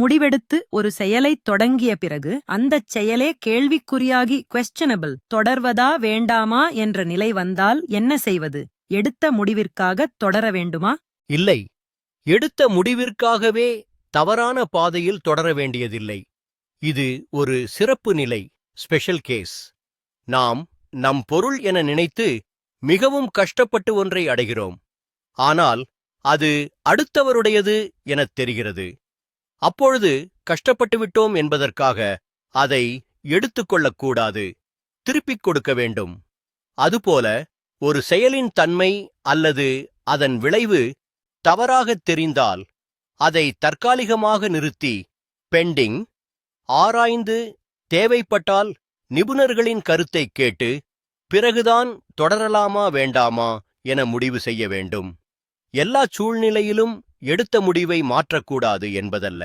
முடிவெடுத்து ஒரு செயலைத் தொடங்கிய பிறகு அந்தச் செயலே கேள்விக்குறியாகி கொஸ்டனபிள் தொடர்வதா வேண்டாமா என்ற நிலை வந்தால் என்ன செய்வது? எடுத்த முடிவிற்காகத் தொடர வேண்டுமா? இல்லை. எடுத்த முடிவிற்காகவே தவறான பாதையில் தொடர வேண்டியதில்லை. இது ஒரு சிறப்பு நிலை ஸ்பெஷல் கேஸ் நாம் நம் பொருள் என நினைத்து மிகவும் கஷ்டப்பட்டு ஒன்றை அடைகிறோம். ஆனால் அது அடுத்தவருடையது எனத் தெரிகிறது. அப்பொழுது கஷ்டப்பட்டு விட்டோம் என்பதற்காக அதை எடுத்துக்கொள்ளக்கூடாது திருப்பிக் கொடுக்க வேண்டும். அதுபோல ஒரு செயலின் தன்மை அல்லது அதன் விளைவு தவறாகத் தெரிந்தால் அதை தற்காலிகமாக நிறுத்தி பெண்டிங் ஆராய்ந்து தேவைப்பட்டால் நிபுணர்களின் கருத்தைக் கேட்டு பிறகுதான் தொடரலாமா வேண்டாமா என முடிவு செய்ய வேண்டும். எல்லா சூழ்நிலையிலும் எடுத்த முடிவை மாற்றக்கூடாது என்பதல்ல.